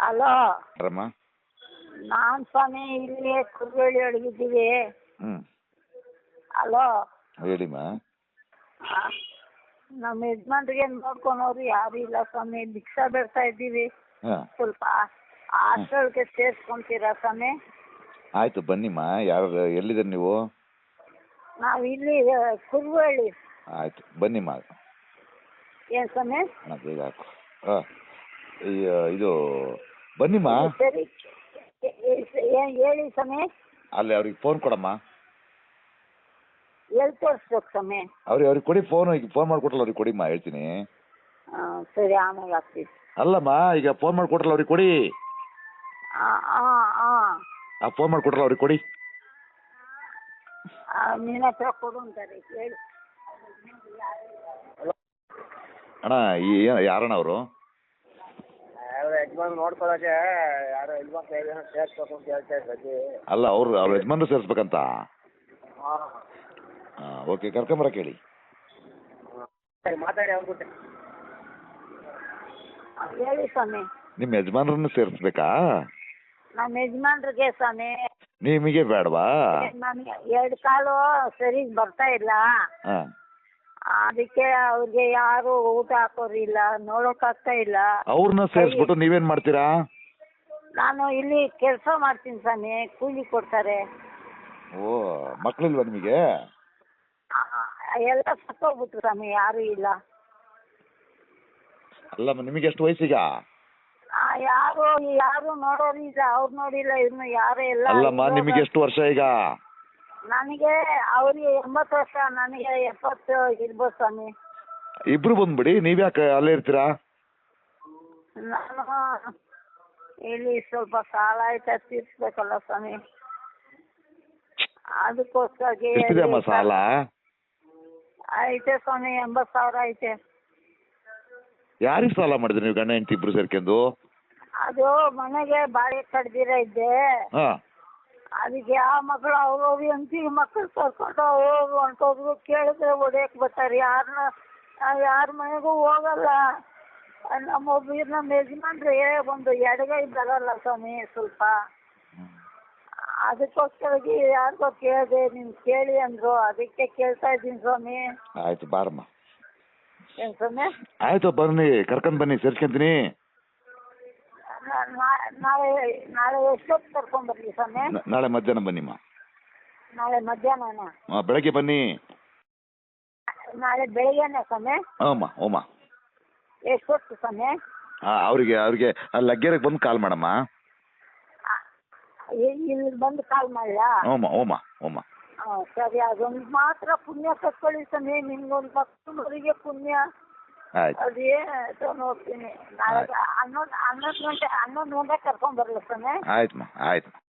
Hello ರಮ್ಮ ನಾನು ಸ್ವಾಮಿ ಇಲ್ಲಿ ಕುರುಬಳ್ಳಿ ಒಳಗಿದ್ದೀವಿ ಹ್ಞೂ ಹಲೋ ಹೇಳಿಮ್ಮ. ಆ, ನಮ್ಮ ಯಜಮಾನ್ರಿಗೆ ನೋಡ್ಕೊಳೋರು ಯಾರು ಇಲ್ಲ ಸ್ವಾಮಿ ಭಿಕ್ಷಾ ಬೇಡ್ತಾ ಇದ್ದೀವಿ. ಹಾಂ. ಸ್ವಲ್ಪ ಹಾಸ್ಟೆಲ್ಗೆ ಸೇರಿಸ್ಕೊಂತೀರಾ ಸ್ವಾಮಿ? ಆಯ್ತು ಬನ್ನಿಮ್ಮ. ಯಾರು ಎಲ್ಲಿದ್ದೀರಿ ನೀವು? ನಾವು ಇಲ್ಲಿ ಕುರುಬಳ್ಳಿ ಆಯ್ತು ಬನ್ನಿಮ್ಮ. ಏನ್ ಸ್ವಾಮಿ? ಹಣ ಬೇಗ ಹಾಕು. ಹಾಂ ಈ ಇದು ಬನ್ನಿಮ್ಮ ಸರಿ. ಏನು ಹೇಳಿ ಸ್ವಾಮಿ? ಅಲ್ಲಿ ಅವ್ರಿಗೆ ಫೋನ್ ಕೊಡಮ್ಮ. ಎಲ್ಲಿ ತೋರಿಸ್ಬೇಕು ಸ್ವಾಮಿ? ಅವ್ರಿಗೆ ಅವ್ರಿಗೆ ಕೊಡಿ ಫೋನ್ ಈಗ ಫೋನ್ ಮಾಡಿಕೊಟ್ರಲ್ಲ ಅವ್ರಿಗೆ ಕೊಡಿಮ್ಮ ಹೇಳ್ತೀನಿ. ಹಾಂ ಸರಿ ಆಮೇಲೆ ಆಗ್ತೀವಿ ಅಲ್ಲಮ್ಮ ಈಗ ಫೋನ್ ಮಾಡಿಕೊಟ್ರಲ್ಲ ಅವ್ರಿಗೆ ಕೊಡಿ. ಹಾಂ ಹಾಂ ಹಾಂ ಆ ಫೋನ್ ಮಾಡಿಕೊಟ್ರಲ್ಲ ಅವ್ರಿಗೆ ಕೊಡಿ. ನಿನ್ನ ಹತ್ರ ಕೊಡು ಅಂತಾರೆ. ಹೇಳಿ. ಅಣ್ಣ ಈ ಏನ್- ಯಾರಣ್ಣ ಅವರು? ಯಜಮಾನ್ ನೋಡ್ಕೊಳಕ್ಕೆ ಯಾರೋ ಹೆಣ್ಮಕ್ಳು ಏನೋ ಸೇರ್ಸ್ಬೇಕು ಅಂತ ಹೇಳ್ತಾ ಇದ್ರು ಅಲ್ಲ ಅವ್ರು ಅವ್ರ ಯಜಮಾನ್ರು ಸೇರಿಸ್ಬೇಕಂತ? ಹಾಂ. ಓಕೆ ಕರ್ಕೊಂಬರಕ್ಕೆ ಹೇಳಿ ಸರಿ ಮಾತಾಡಿ ಅವ್ರ ಹೇಳಿ ಸ್ವಾಮಿ. ನಿಮ್ಮ ಯಜಮಾನ್ರನ್ನು ಸೇರಿಸ್ಬೇಕಾ? ನಮ್ಮ ಯಜಮಾನ್ರಿಗೆ ಸ್ವಾಮಿ. ನಿಮಗೆ ಬೇಡವಾ? ನನಗೆ ಎರಡು ಕಾಲು ಸರಿ ಬರ್ತಾ ಇಲ್ಲ. ಹಾಂ. ಅದಕ್ಕೆ ಅವ್ರಿಗೆ ಯಾರು ಊಟ ಹಾಕೋರಿಲ್ಲ ನೋಡೋಕ್ಕಾಗ್ತಾ ಇಲ್ಲ. ಅವ್ರನ್ನ ಸೇರಿಸ್ಬಿಟ್ಟು ನೀವೇನ್ ಮಾಡ್ತೀರಾ? ನಾನು ಇಲ್ಲಿ ಕೆಲಸ ಮಾಡ್ತೀನಿ ಸ್ವಾಮಿ ಕೂಲಿ ಕೊಡ್ತಾರೆ. ಓ ಮಕ್ಳಿಲ್ವಾ ನಿಮಗೆ? ಆ, ಎಲ್ಲ ಸತ್ತೋಗ್ಬಿಟ್ರು ಸ್ವಾಮಿ ಯಾರು ಇಲ್ಲ. ಅಲ್ಲಮ್ಮ ನಿಮಗೆ ಎಷ್ಟು ವಯಸ್ಸೀಗ? ಆ, ಯಾರು ಯಾರು ನೋಡೋರು ಇಲ್ಲ ಅವ್ರು ನೋಡಿಲ್ಲ ಇನ್ನು ಯಾರೇ ಎಲ್ಲ ಅಲ್ಲಮ್ಮ ನಿಮಗೆ ಎಷ್ಟು ವರ್ಷ ಈಗ? ನನಗೆ ಅವ್ರಿಗೆ ಎಂಬತ್ತು ವರ್ಷ ನನಗೆ ಎಪ್ಪತ್ತು ಇರ್ಬೋದು ಸ್ವಾಮಿ. ಇಬ್ರು ಬಂದ್ಬಿಡಿ ನೀವ್ಯಾಕೆ ಅಲ್ಲೇ ಇರ್ತೀರಾ? ನಾನು ಇಲ್ಲಿ ಸ್ವಲ್ಪ ಸಾಲ ಆಯ್ತಾ ತೀರ್ಸ್ಬೇಕಲ್ಲ ಸ್ವಾಮಿ. ಅದಕ್ಕೋಸ್ಕರ ಎಷ್ಟಿದೆ ಅಮ್ಮ ಸಾಲ? ಐತೆ ಸ್ವಾಮಿ ಎಂಬತ್ತು ಸಾವಿರ ಐತೆ. ಯಾರಿಗೆ ಸಾಲ ಮಾಡಿದ್ರಿ ನೀವು ಗಂಡ ಹೆಂಡತಿ ಇಬ್ರು ಸೇರ್ಕೊಂಡು? ಅದು ಮನೆಗೆ ಬಾಡಿಗೆ ಕಡ್ದಿರ ಇದ್ದೆ. ಹಾ. ಅದಕ್ಕೆ ಆ ಮಕ್ಕಳು ಅವ್ರವ್ರ ಹೆಂಡತಿ ಮಕ್ಳು ಕರ್ಕೊಂಡು ಹೋಗು ಹೊಂಟೋದ್ರು ಕೇಳಿದ್ರೆ ಹೊಡಿಯಕ್ ಬರ್ತಾರೆ. ಯಾರನ್ನ ಯಾರ ಮನೆಗೂ ಹೋಗಲ್ಲ. ನಮ್ಮ ಒಬ್ಬರು ನಮ್ಮ ಯಜಮಾನ್ರೆ ಒಂದು ಎಡಗೈ ಬರಲ್ಲ ಸ್ವಾಮಿ ಸ್ವಲ್ಪ. ಅದಕ್ಕೋಸ್ಕರ ಯಾರಿಗೋ ಕೇಳಿದೆ ನೀವು ಕೇಳಿ ಅಂದ್ರು. ಅದಕ್ಕೆ ಕೇಳ್ತಾ ಇದ್ದೀನಿ ಸ್ವಾಮಿ. ಆಯ್ತು ಬಾರಮ್ಮ. ಏನು ಸ್ವಾಮಿ? ಆಯ್ತು ಬನ್ನಿ ಕರ್ಕೊಂಡ್ ಬನ್ನಿ ಸೇರ್ಸ್ಕೊಂತೀನಿ. ನಾಳೆ ನಾಳೆ ಎಷ್ಟೊತ್ತು ಕರ್ಕೊಂಬರ್ಲಿ ಸ್ವಾಮಿ ನ- ನಾಳೆ ಮಧ್ಯಾಹ್ನ ಬನ್ನಿಮ್ಮ ನಾಳೆ ಮಧ್ಯಾಹ್ನನ ಆ, ಬೆಳಗ್ಗೆ ಬನ್ನಿ ನಾಳೆ ಬೆಳಿಗ್ಗೆನೆ ಸ್ವಾಮಿ ಹ್ಞೂಮ್ಮ ಹ್ಞೂಮ್ಮ ಎಷ್ಟೊತ್ತು ಸ್ವಾಮಿ ಹಾಂ ಅವ್ರಿಗೆ ಅವ್ರಿಗೆ ಲಗ್ಗೆರೆಗೆ ಬಂದು ಕಾಲ್ ಮಾಡಮ್ಮ ಆ, ಇ- ಇಲ್ಲಿ ಬಂದು ಕಾಲ್ ಮಾಡಲಾ ಹ್ಞೂಮ್ಮ ಹ್ಞೂಮ್ಮ ಹ್ಞೂಮ್ಮ ಹಾಂ ಸರಿ ಅದೊಂದು ಮಾತ್ರ ಪುಣ್ಯ ಕಟ್ಕೊಳ್ಳಿ ಸ್ವಾಮಿ ನಿಮ್ಗೊಂದು ಮಕ್ಕಳಿಗೆ ಪುಣ್ಯ ಆಯ್ತು ಅದು ಏನು ನಾಳೆ ಹನ್ನೊಂದು ಹನ್ನೊಂದು ಗಂಟೆ ಹನ್ನೊಂದು ಗಂಟೆ ಕರ್ಕೊಂಡ್ ಬರಲ್ಲ ಸ್ವಾಮಿ ಆಯ್ತಮ್ಮ ಆಯ್ತು